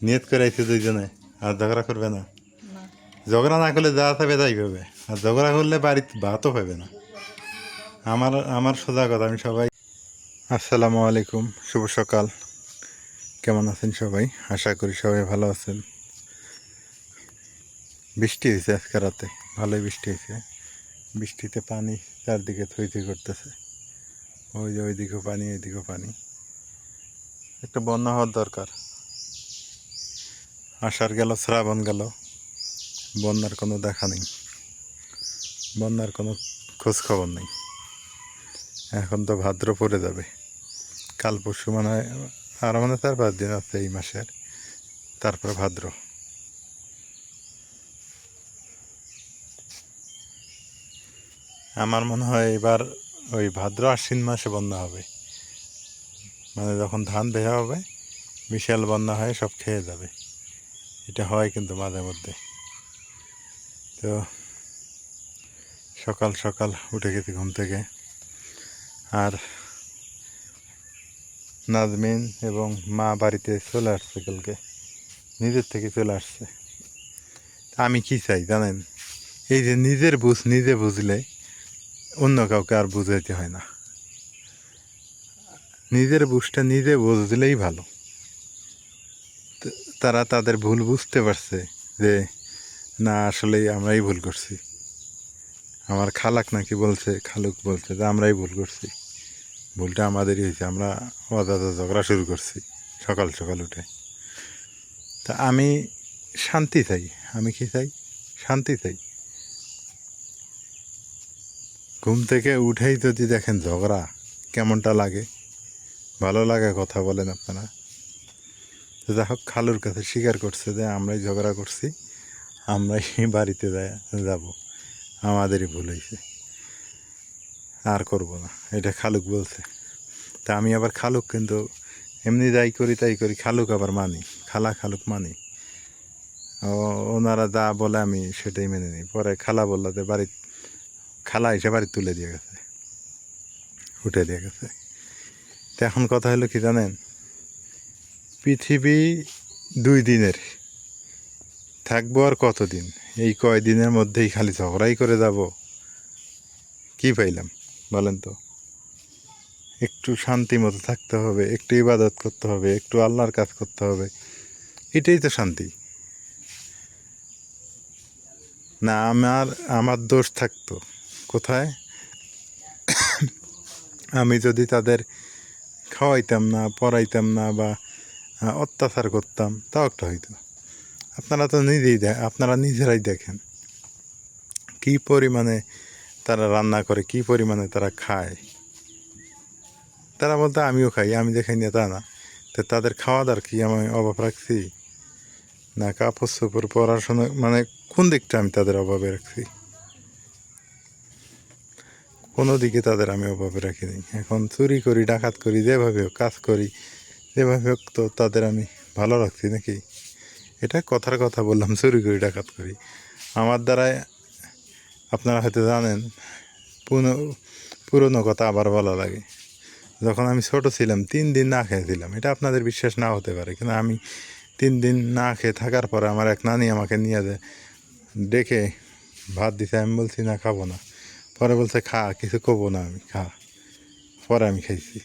নিয়ত করে আইছে দুইজনে আর ঝগড়া করবে না ঝগড়া না করলে যা থাকবে তাই পাবে আর ঝগড়া করলে বাড়িতে ভাতও পাবে না আমার আমার সোজা কথা আমি সবাই আসসালামু আলাইকুম শুভ সকাল কেমন আছেন সবাই আশা করি সবাই ভালো আছেন বৃষ্টি হয়েছে আজকে রাতে ভালোই বৃষ্টি হয়েছে বৃষ্টিতে পানি চারদিকে থই থই করতেছে ওই যে ওইদিকেও পানি ওইদিকেও পানি একটা বন্যা হওয়ার দরকার। আষাঢ় গেল, শ্রাবণ গেল, বন্যার কোনো দেখা নেই। বন্যার কোনো খোঁজ খবর নেই। এখন তো ভাদ্র পড়ে যাবে। কাল পরশু মানে আর মানে চার পাঁচ দিন আছে এই মাসের। তারপরে ভাদ্র। আমার মনে হয় এবার ওই ভাদ্র আশ্বিন মাসে বন্যা হবে। মানে যখন ধান দেওয়া হবে বিশাল বন্যা হয়ে সব খেয়ে যাবে। এটা হয় কিন্তু মাঝে মধ্যে। তো সকাল সকাল উঠে গেছি ঘুম থেকে। আর নাজমিন এবং মা বাড়িতে চলে আসছে কালকে। নিজের থেকে চলে আসছে। আমি কি চাই জানেন? এই যে নিজের বুঝ নিজে বুঝলে অন্য কাউকে আর বুঝাইতে হয় না। নিজের বুঝটা নিজে বুঝলেই ভালো। তারা তাদের ভুল বুঝতে পারছে যে, না, আসলেই আমরাই ভুল করছি। আমার খালাক নাকি বলছে, খালুক বলছে যে, আমরাই ভুল করছি। ভুলটা আমাদেরই হয়েছে, আমরা অদাদা ঝগড়া শুরু করছি সকাল সকাল উঠে। তা আমি শান্তি চাই, আমি কি চাই? শান্তি চাই। ঘুম থেকে উঠেই যদি দেখেন ঝগড়া কেমনটা লাগে? ভালো লাগে কথা বলেন আপনারা। তো যাই হোক, খালুর কাছে স্বীকার করছে যে আমরাই ঝগড়া করছি, আমরাই বাড়িতে যাব। আমাদেরই ভুল হয়েছে। আর করব না। এটা খালুক বলছে। তা আমি আবার খালুক কিন্তু এমনি যাই করি, তাই করি। খালুক আবার মানি। খালা খালুক মানি। ওনারা যা বলে আমি সেটাই মেনে নিই। পরে খালা বলল যে বাড়ি খালা এসে বাড়ি তুলে দিয়ে গেছে। উঠে দিয়ে গেছে। তো এখন কথা হলো কি জানেন? পৃথিবী দুই দিনের। থাকব আর কতদিন? এই কয়দিনের মধ্যেই খালি ঝগড়াই করে যাব। কি পাইলাম, বলেন তো? একটু শান্তি মতো থাকতে হবে, একটু ইবাদত করতে হবে, একটু আল্লাহর কাজ করতে হবে। এটাই তো শান্তি। না, আমার আমার দোষ থাকতো। কোথায়? আমি যদি তাদের খাওয়াইতাম না, পড়াইতাম না বা অত্যাচার করতাম, তাও একটা হইতো। আপনারা তো নিজেই দেখ আপনারা নিজেরাই দেখেন কি পরিমাণে তারা রান্না করে, কি পরিমাণে তারা খায়। তারা বলতে, আমিও খাই, আমি দেখাই না তা না। তো তাদের খাওয়া দাওয়ার কি আমি অভাব রাখছি? না কাপড় চোপড় পড়াশোনা মানে কোন দিকটা আমি তাদের অভাবে রাখছি? কোনো দিকে তাদের আমি অভাবে রাখিনি। এখন চুরি করি, ডাকাত করি, যেভাবে হোক কাজ করি, যেভাবে হোক তো তাদের আমি ভালো রাখছি নাকি? এটা কথার কথা বললাম, চুরি করি, ডাকাত করি। আমার দ্বারায় আপনারা হয়তো জানেন পুরনো পুরনো কথা আবার বলা লাগে। যখন আমি ছোট ছিলাম, তিন দিন না খেয়েছিলাম এটা আপনাদের বিশ্বাস না হতে পারে, কিন্তু আমি তিন দিন না খেয়ে থাকার পরে আমার এক নানি আমাকে নিয়ে যায়, ডেকে ভাত দিতে আমি বলছি, না, খাব না। পরে বলছে, খা, কিছু কবো না আমি, খা। পরে আমি খাইছি।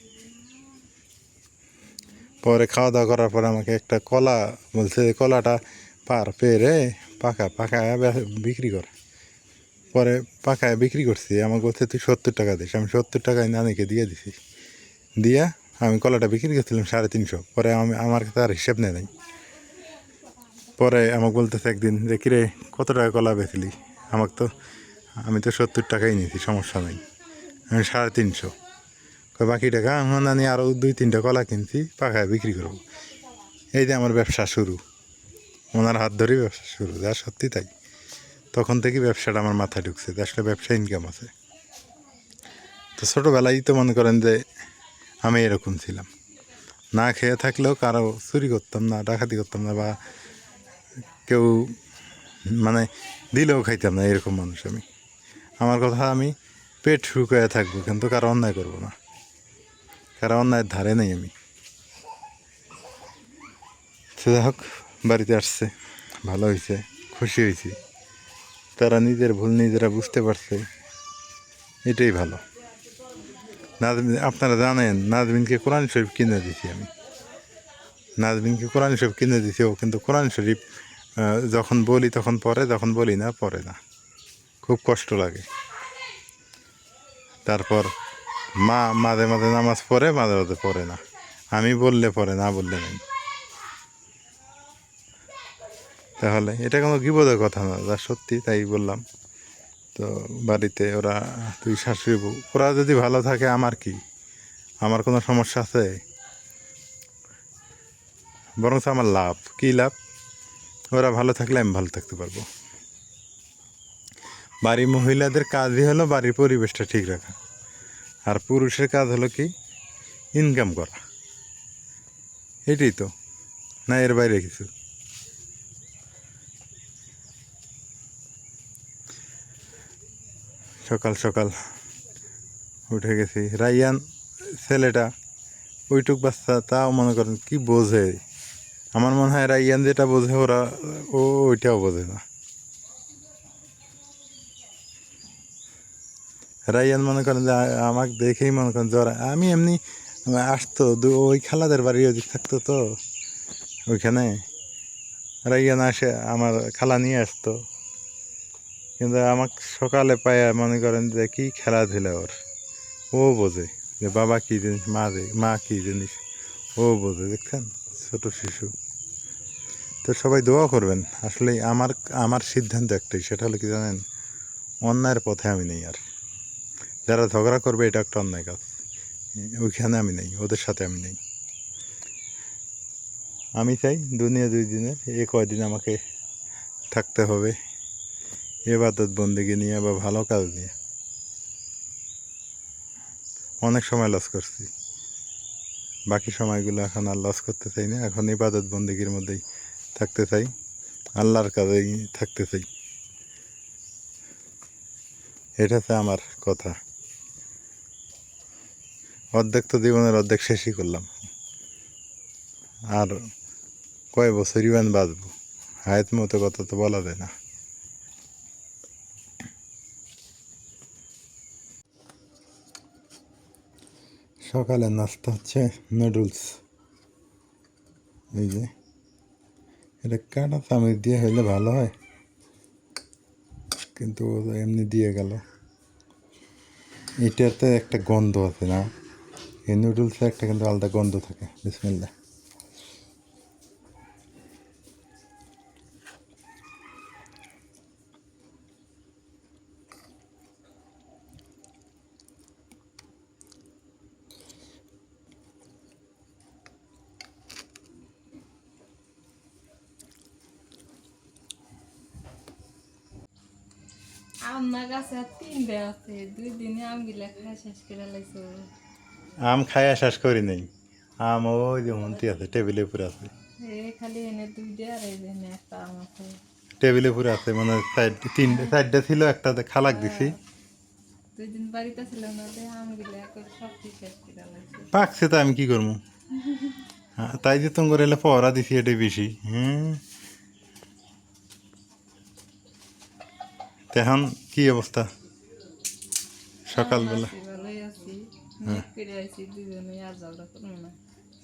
পরে খাওয়া দাওয়া করার পরে আমাকে একটা কলা বলছে কলাটা পার পেরে পাকা পাকায় বিক্রি কর। পরে পাকায় বিক্রি করছি, আমাকে বলছে, তুই সত্তর টাকা দিস। আমি সত্তর টাকায় নানিকে দিয়ে দিছি। দিয়া আমি কলাটা বিক্রি করছিলাম সাড়ে তিনশো, পরে আমি, আমার কাছে আর হিসেব নাই। পরে আমাকে বলতেছে একদিন, যে, কিরে, কত টাকা কলা বেচলি? আমাকে তো আমি তো সত্তর টাকাই নিয়েছি, সমস্যা নেই। আমি সাড়ে তিনশো। বাকি টাকা? আমার নানি আরও দুই, তিনটা কলা কিনছি পাখায় বিক্রি করব। এই যে আমার ব্যবসা শুরু। ওনার হাত ধরেই ব্যবসা শুরু, যা সত্যি তাই। তখন থেকে ব্যবসাটা আমার মাথায় ঢুকছে আসলে ব্যবসা ইনকাম আছে। তো ছোটোবেলায় তো মনে করেন যে আমি এরকম ছিলাম। না খেয়ে থাকলেও কারও চুরি করতাম না, ডাকাতি করতাম না, বা কেউ মানে দিলেও খাইতাম না, এরকম মানুষ আমি। আমার কথা আমি পেট শুকায় থাকব, কিন্তু কারও অন্যায় করব না। কারও অন্যায়ের ধারে নেই আমি। যাই হোক, বাড়িতে আসছে, ভালো হয়েছে, খুশি হয়েছি। তারা নিজের ভুল নিজেরা বুঝতে পারছে, এটাই ভালো। নাজমিন, আপনারা জানেন, নাজমিনকে কোরআন শরীফ কিনে দিছি আমি। নাজমিনকে কোরআন শরীফ কিনে দিছি ও কিন্তু কোরআন শরীফ যখন বলি তখন পড়ে যখন বলি না পড়ে না। খুব কষ্ট লাগে। তারপর মা মাঝে মাঝে নামাজ পড়ে, মাঝে মাঝে পড়ে না। আমি বললে পড়ে, না বললে নেই। তাহলে এটা কোনো বিপদের কথা না, যা সত্যি তাই বললাম। তো বাড়িতে ওরা তুই শাশুড়ি বউ, ওরা যদি ভালো থাকে আমার কি? আমার কোনো সমস্যা আছে? বরং আমার লাভ। কি লাভ? ওরা ভালো থাকলে আমি ভালো থাকতে পারব। বাড়ির মহিলাদের কাজই হলো বাড়ির পরিবেশটা ঠিক রাখা। আর পুরুষের কাজ হলো কি? ইনকাম করা। এটাই তো। না, এর বাইরে কিছু। সকাল সকাল উঠে গেছি। রাইয়ান ছেলেটা, ওইটুক বাচ্চা, তাও মনে করেন কি বোঝে। আমার মনে হয় রাইয়ান যেটা বোঝে ওরা, ও ওইটাও বোঝে না। রাইয়ান মনে করেন যে আমাকে দেখেই মনে করেন জ্বর আমি এমনি আসতো, দু- ওই খালাদের বাড়ি ওদিক থাকতো তো, ওইখানে। রাইয়ান আসে, আমার খালা নিয়ে আসতো। কিন্তু আমাকে সকালে পায়া মনে করেন যে, কি খেলাধুলা ওর। ও বোঝে যে, বাবা কী জিনিস, মা মা কী জিনিস, ও বোঝে, দেখছেন? ছোট শিশু। তো সবাই দোয়া করবেন। আসলে আমার আমার সিদ্ধান্ত একটাই, সেটা হলো কি জানেন? অন্যায়ের পথে আমি নেই আর। যারা ঝগড়া করবে, এটা একটা অন্যায় কাজ। ওইখানে আমি নেই, ওদের সাথে আমি নেই। আমি চাই দুনিয়া দুই দিনের, এ কয়দিন আমাকে থাকতে হবে, এবাদত বন্দিকে নিয়ে বা ভালো কাজ নিয়ে। অনেক সময় লস করছি। বাকি সময়গুলো এখন আর লস করতে চাই না, এখন ইবাদত বন্দিগির মধ্যেই থাকতে চাই, আল্লাহর কাজেই থাকতে চাই। এটা আমার কথা। অর্ধেক তো জীবনের অর্ধেক শেষই করলাম। আর কয় বছর ইমান বাঁচবো? হায়াত মতো কথা তো বলা যায় না। সকালে নাস্তা হচ্ছে নুডলস। এই যে, এটা কাটা চামচ দিয়ে হইলে ভালো হয়। কিন্তু এমনি দিয়ে গেল। এটাতে একটা গন্ধ আছে না? এই নুডলসে একটা কিন্তু আলাদা গন্ধ থাকে বিসমিল্লা আমার গাছে তিন তিনটে আছে, দুই দিনে আম গিলা খাই শেষ করে লাইছো। আম খাইয়া শেষ করি নেই। আম ওই যে মন্ত্রী আছে টেবিলের উপরে আছে। একটা আম আছে। মানে সাইড তিনটে সাইডটা ছিল একটাতে খালাক দিছি। দুই দিন বাড়িতে ছিল না যে আম গিলা করে সব ঠিক শেষ করে লাইছো পাকছে তো আমি কি করব? হ্যাঁ, তাই যে তোমার এলে পহরা দিছি এটাই বেশি হ্যাঁ তো এখন কি অবস্থা? সকালবেলা।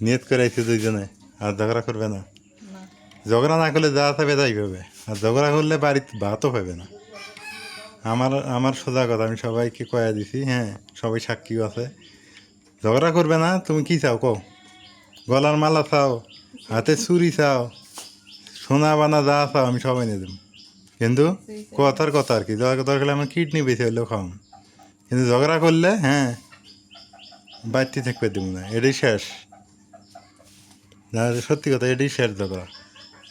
নিয়ত করে আইছে দুইজনে আর ঝগড়া করবে না ঝগড়া না করলে যা থাকবে তাই পাবে আর ঝগড়া করলে বাড়িতে ভাতও পাবে না আমার আমার সোজা কথা আমি সবাইকে কয়া দিছি হ্যাঁ সবাই সাক্ষীও আছে ঝগড়া করবে না তুমি কি চাও কও গলার মালা চাও হাতে চুরি চাও সোনা বানা যা চাও আমি সবাই নিয়ে দেবো কিন্তু কথার কথা আর কি দরকার দরকার হলে আমার কিডনি বেশি হলেও খাওয়াম কিন্তু ঝগড়া করলে হ্যাঁ বাড়তি থাকবে দেবো না এটাই শেষ। না সত্যি কথা এটাই শেষ ঝগড়া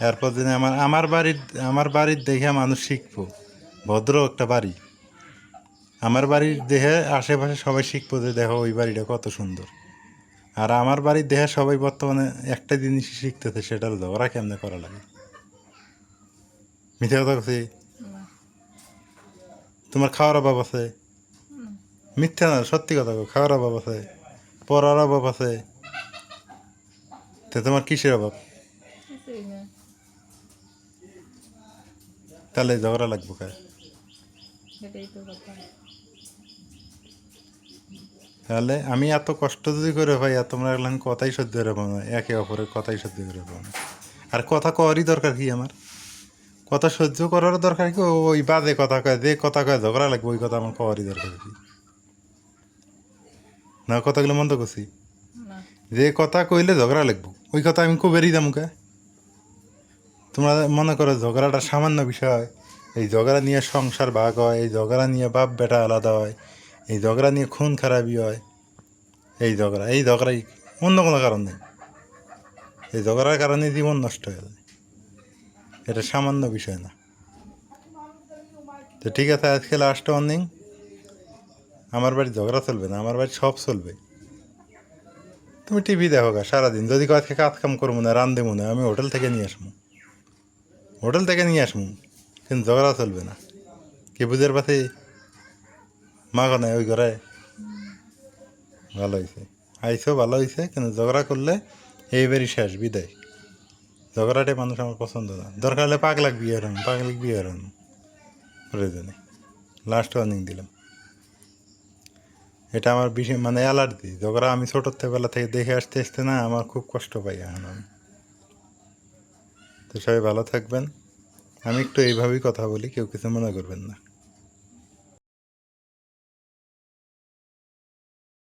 এরপর দিনে আমার আমার বাড়ির আমার বাড়ির দেখে মানুষ শিখব। ভদ্র একটা বাড়ি। আমার বাড়ির দেহে আশেপাশে সবাই শিখব যে দেখো ওই বাড়িটা কত সুন্দর। আর আমার বাড়ির দেহে সবাই বর্তমানে একটা জিনিসই শিখতেছে সেটা হলো ঝগড়া কেমনে করা লাগে। মিথ্যা কথা বলছি? তোমার খাওয়ার অভাব আছে? মিথ্যা না সত্যি কথা খাওয়ার অভাব আছে? পড়ার অভাব আছে। তো তোমার কিসের অভাব? তাহলে ঝগড়া লাগবো কথা। তাহলে আমি এত কষ্ট যদি করে ভাই আর তোমরা এগুলো আমি কথাই সহ্য করে পাবো না একে অপরের কথাই সহ্য করে পাবো না। আর কথা কওয়ারই দরকার কি আমার? কথা সহ্য করার দরকার কি? ওই বাদে কথা কয় যে কথা কয় ঝগড়া লাগবে ওই কথা আমার কওয়ারই দরকার কি? না কথাগুলো মন্দ করছি যে কথা কইলে ঝগড়া লাগবো। ওই কথা আমি খুব বেরিয়ে দাম কে? তোমরা মনে করো ঝগড়াটা সামান্য বিষয়। এই ঝগড়া নিয়ে সংসার ভাগ হয় এই ঝগড়া নিয়ে বাপ বেটা আলাদা হয় এই ঝগড়া নিয়ে খুন খারাপই হয়। এই ঝগড়া এই ঝগড়াই অন্য কোনো কারণ নেই। এই ঝগড়ার কারণে জীবন নষ্ট হয়ে যায়। এটা সামান্য বিষয় না। তো ঠিক আছে আজকে লাস্ট ওয়ার্নিং আমার বাড়ি ঝগড়া চলবে না, আমার বাড়ি সব চলবে। তুমি টিভি দেখো গা, সারাদিন। যদি আজকে কাজ কাম করব না, রান দেবো না, আমি হোটেল থেকে নিয়ে আসব। হোটেল থেকে নিয়ে আসব, কিন্তু ঝগড়া চলবে না। কে বুঝের পাশে মা নাই ওই ঘরে। ভালো হয়েছে আইসো ভালো হয়েছে কিন্তু ঝগড়া করলে এইবারই শেষ, বিদায়। ঝগড়াটাই মানুষ আমার পছন্দ না। দরকার হলে পাগলাক বিয়ে হারান পাগলিক বিয়ে হারান প্রয়োজনে। লাস্ট ওয়ার্নিং দিলাম। এটা আমার বিশেষ মানে অ্যালার্জি। যখন আমি ছোটোর থেকে বেলা থেকে দেখে আসতে আসতে না, আমার খুব কষ্ট পাই এখন আমি। তো সবাই ভালো থাকবেন। আমি একটু এইভাবেই কথা বলি, কেউ কিছু মনে করবেন না।